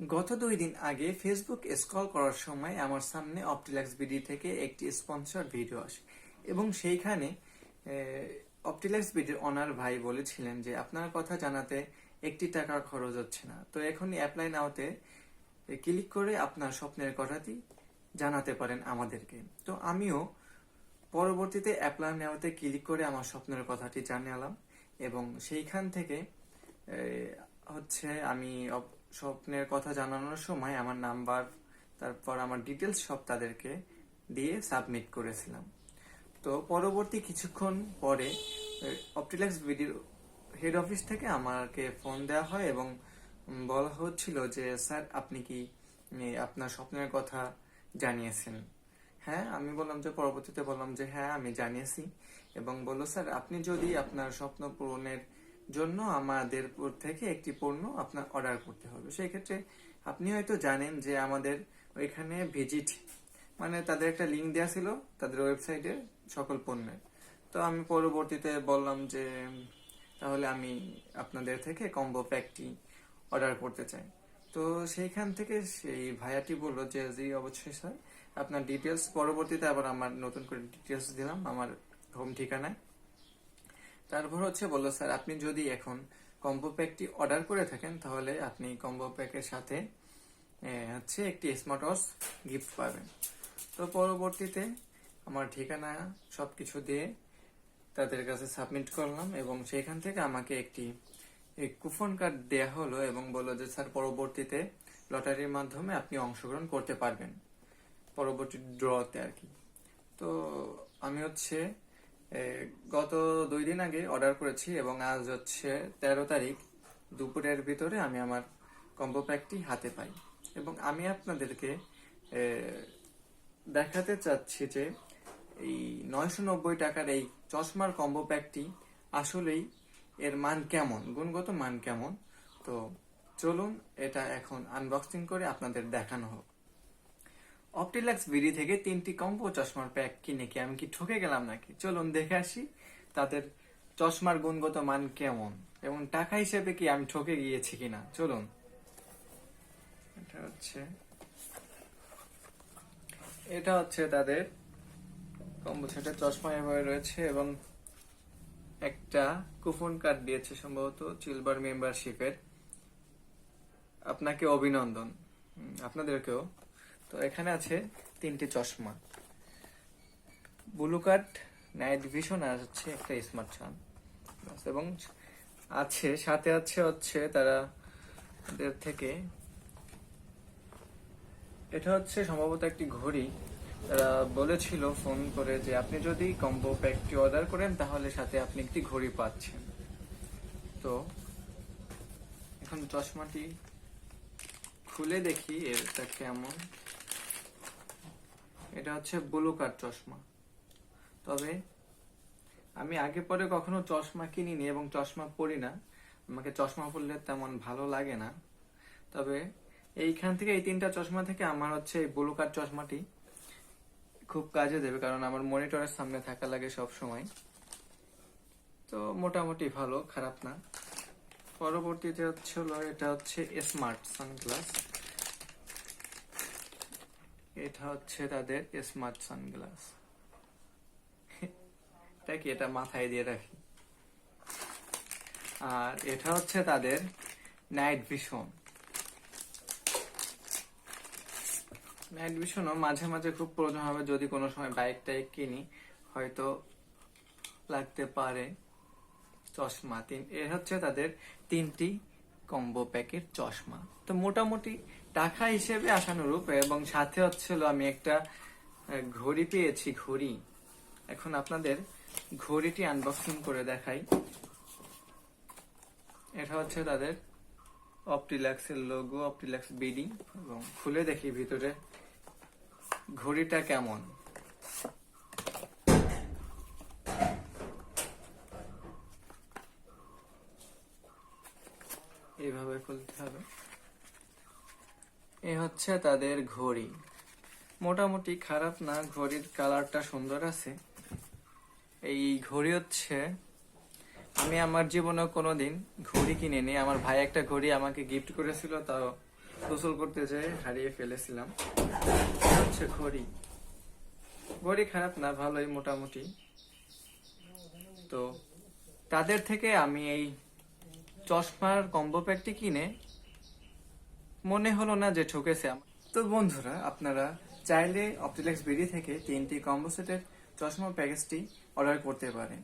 গত দুই দিন আগে ফেসবুক স্ক্রল করার সময় আমার সামনে অপটিলাক্স বিডি থেকে একটি স্পন্সর ভিডিও আসে এবং সেইখানে অপটিলাক্স বিডির অনার ভাই বলেছিলেন যে, আপনার কথা জানাতে একটি টাকা খরচ হচ্ছে না। তো এখনই অ্যাপ্লাই নাওতে ক্লিক করে আপনার স্বপ্নের কথাটি জানাতে পারেন আমাদেরকে। তো আমিও পরবর্তীতে অ্যাপ্লাই নেওয়াতে ক্লিক করে আমার স্বপ্নের কথাটি জানালাম এবং সেইখান থেকে হচ্ছে আমি স্বপ্নের কথা জানানোর সময় আমার নাম্বার, তারপর আমার ডিটেলস সব তাদেরকে দিয়ে সাবমিট করেছিলাম। তো পরবর্তী কিছুক্ষণ পরে অপটিলাক্স বিডির হেড অফিস থেকে আমাকে ফোন দেওয়া হয় এবং বলা হচ্ছিল যে, স্যার, আপনি কি আপনার স্বপ্নের কথা জানিয়েছেন? হ্যাঁ আমি বললাম যে, পরবর্তীতে বললাম যে হ্যাঁ আমি জানিয়েছি। এবং বলল, স্যার, আপনি যদি আপনার স্বপ্ন পূরণের জন্য আমাদের থেকে একটি পণ্য আপনার অর্ডার করতে হবে। সেই ক্ষেত্রে আপনি হয়তো জানেন যে আমাদের ওইখানে ভিজিট মানে তাদের একটা লিঙ্ক দেওয়া ছিল তাদের ওয়েবসাইটে সকল পণ্যের। তো আমি পরবর্তীতে বললাম যে, তাহলে আমি আপনাদের থেকে কম্বো প্যাকটি অর্ডার করতে চাই। তো সেইখান থেকে সেই ভাইয়াটি বলল যে, জি, অবশ্যই স্যার আপনার ডিটেলস পরবর্তীতে আবার আমার নতুন করে ডিটেলস দিলাম। আমার হোম ঠিকানায়। তারপর হচ্ছে বলল, স্যার, আপনি যদি এখন কম্বো প্যাকটি অর্ডার করে থাকেন, তাহলে আপনি কম্বো প্যাকের সাথে হচ্ছে একটি স্মার্ট ওয়াচ গিফট পাবেন। তো পরবর্তীতে আমার ঠিকানা সব কিছু দিয়ে তাদের কাছে সাবমিট করলাম এবং সেখান থেকে আমাকে একটি কুপন কার্ড দেয়া হলো এবং বলল যে, স্যার, পরবর্তীতে লটারির মাধ্যমে আপনি অংশগ্রহণ করতে পারবেন। পরবর্তী ড্রতে আর কি। তো আমি হচ্ছে গত দুই দিন আগে অর্ডার করেছি এবং আজ হচ্ছে তেরো তারিখ, দুপুরের ভিতরে আমি আমার কম্বো প্যাকটি হাতে পাই। এবং আমি আপনাদেরকে দেখাতে চাচ্ছি যে এই নয়শো নব্বই টাকার এই চশমার কম্বো প্যাকটি আসলেই এর মান কেমন? গুণগত মান কেমন? তো চলুন এটা এখন আনবক্সিং করে আপনাদের দেখানো হোক। অপটিলাক্স বিডি থেকে তিনটি কম্বো চশমার প্যাক কিনে কি আমি কি ঠকে গেলাম নাকি? চলুন দেখে আসি, তাদের চশমার গুণগত মান কেমন এবং টাকা হিসেবে কি আমি ঠকে গিয়েছি কিনা? চলুন। এটা হচ্ছে এটা হচ্ছে তাদের কম্বো সেটের চশমা এভাবে রয়েছে এবং একটা কুপন কার্ড দিয়েছে সম্ভবত সিলভার মেম্বারশিপের আপনাকে অভিনন্দন। আপনাদেরকেও। তো এখানে আছে তিনটি চশমা। ব্লু কার্ড, নাইট ভিশন আর হচ্ছে একটা স্মার্ট চান এবং আছে, সাথে আছে হচ্ছে তারা এদের থেকে। এটা হচ্ছে সম্ভবত একটি ঘড়ি। তারা বলেছিল ফোন করে যে আপনি যদি কম্বো প্যাকটি অর্ডার করেন তাহলে সাথে আপনি একটি ঘড়ি পাচ্ছেন। তো এখন চশমাটি খুলে দেখি এটা কেমন। এটা হচ্ছে ব্লু কার চশমা। তবে আমি আগে পরে কখনো চশমা কিনিনি এবং চশমা পরি না। আমাকে চশমা পরলে তেমন ভালো লাগে না। তবে এইখান থেকে এই তিনটা চশমা থেকে আমার হচ্ছে এই ব্লু কার চশমাটি খুব কাজে দেবে, কারণ আমার মনিটরের সামনে থাকা লাগে সব সময় তো মোটামুটি ভালো, খারাপ না। পরবর্তীতে হচ্ছে হলো, এটা হচ্ছে স্মার্ট সানগ্লাস। এটা হচ্ছে তাদের স্মার্ট সানগ্লাস এটা কি? এটা মাথায় দিয়ে রাখি। আর এটা হচ্ছে তাদের নাইট ভিশন নাইট ভিশনও মাঝে মাঝে খুব প্রয়োজন হবে যদি কোনো সময় বাইক টাইক কিনি। হয়তো লাগতে পারে চশমা। তিন এ হচ্ছে তাদের তিনটি কম্বো প্যাকের চশমা। তো মোটামুটি টাকা হিসেবে আশানুরূপ, এবং সাথে হচ্ছিল আমি একটা ঘড়ি পেয়েছি, ঘড়ি। এখন আপনাদের ঘড়িটি আনবক্সিং করে দেখাই। এটা হচ্ছে তাদের অপটিল্যাক্সের লোগো অপটিল্যাক্স বিডি এবং খুলে দেখি ভিতরে ঘড়িটা কেমন। এইভাবে খুলতে হবে। এ হচ্ছে তাদের ঘড়ি। মোটামুটি খারাপ না, ঘড়ির কালারটা সুন্দর আছে। এই ঘড়ি হচ্ছে, আমি আমার জীবনে কোনোদিন ঘড়ি কিনিনি। আমার ভাই একটা ঘড়ি আমাকে গিফট করেছিল, তাও গোসল করতে যেয়ে হারিয়ে ফেলেছিলাম। হচ্ছে ঘড়ি। ঘড়ি খারাপ না, ভালোই মোটামুটি। তো তাদের থেকে আমি এই চশমার কম্বো প্যাকটি কিনে মনে হলো না যে ঠকেছে আমার। তো বন্ধুরা, আপনারা চাইলে অপটিলেক্স বিডি থেকে তিনটি কম্বোসেটের চশমা প্যাকেজটি অর্ডার করতে পারেন